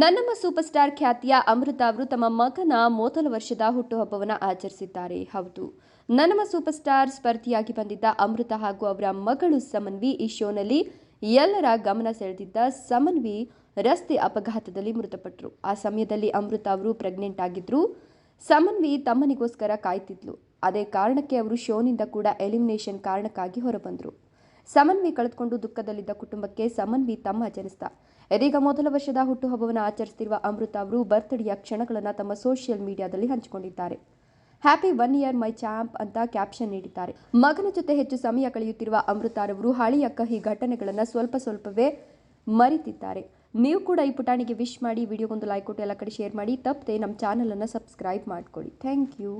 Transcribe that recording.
ನನ್ನಮ್ಮ super star ಖ್ಯಾತಿಯ ಅಮೃತ ಅವರು ತಮ್ಮ ಮಗನ ಮೊದಲ ವರ್ಷದ ಹುಟ್ಟುಹಬ್ಬವನ್ನು ಆಚರಿಸಿದ್ದಾರೆ. ಹೌದು, ನನ್ನಮ್ಮ ಸೂಪರ್ ಸ್ಟಾರ್ ಸ್ಪರ್ಧಿಯಾಗಿ ಬಂದಿದ್ದ ಅಮೃತ ಹಾಗೂ ಅವರ ಮಗಳು ಸಮನ್ವಿ ಈ ಶೋನಲ್ಲಿ ಎಲ್ಲರ ಗಮನ ಸೆಳೆದಿದ್ದ ಸಮನ್ವಿ ರಸ್ತೆ ಅಪಘಾತದಲ್ಲಿ ಮೃತಪಟ್ಟರು. ಆ ಸಮಯದಲ್ಲಿ ಅಮೃತ ಅವರು ಪ್ರೆಗ್ನೆಂಟ್ ಆಗಿದ್ರು. ಸಮನ್ವಿ ತಮ್ಮನಿಗೋಸ್ಕರ ಕಾಯ್ತಿದ್ಲು. ಅದೇ ಕಾರಣಕ್ಕೆ ಅವರು ಶೋನಿಂದ ಕೂಡ ಎಲಿಮಿನೇಷನ್ ಕಾರಣಕ್ಕಾಗಿ ಹೊರಬಂದರು. ಸಮನ್ವಿ ಕಳೆದುಕೊಂಡು ದುಃಖದಲ್ಲಿದ್ದ ಕುಟುಂಬಕ್ಕೆ ಸಮನ್ವಿ ತಮ್ಮ ಜನಿಸ್ತ ಇದೀಗ ಮೊದಲ ವರ್ಷದ ಹುಟ್ಟುಹಬ್ಬವನ್ನು ಆಚರಿಸುತ್ತಿರುವ ಅಮೃತ ಅವರು ಬರ್ತ್ಡೇಯ ಕ್ಷಣಗಳನ್ನು ತಮ್ಮ ಸೋಷಿಯಲ್ ಮೀಡಿಯಾದಲ್ಲಿ ಹಂಚಿಕೊಂಡಿದ್ದಾರೆ. Happy one year my champ ಅಂತ ಕ್ಯಾಪ್ಷನ್ ನೀಡಿದ್ದಾರೆ. ಮಗನ ಜೊತೆ ಹೆಚ್ಚು ಸಮಯ ಕಳೆಯುತ್ತಿರುವ ಅಮೃತಾರವರು ಹಳೆಯ ಕಹಿ ಘಟನೆಗಳನ್ನು ಸ್ವಲ್ಪ ಸ್ವಲ್ಪವೇ ಮರಿತಿದ್ದಾರೆ. ನೀವು ಕೂಡ ಈ ಪುಟಾಣಿಗೆ ವಿಶ್ ಮಾಡಿ ವಿಡಿಯೋಗೊಂದು ಲೈಕ್ ಕೊಟ್ಟು ಎಲ್ಲ ಕಡೆ ಶೇರ್ ಮಾಡಿ, ತಪ್ಪದೆ ನಮ್ಮ ಚಾನಲನ್ನು ಸಬ್ಸ್ಕ್ರೈಬ್ ಮಾಡ್ಕೊಳ್ಳಿ. Thank you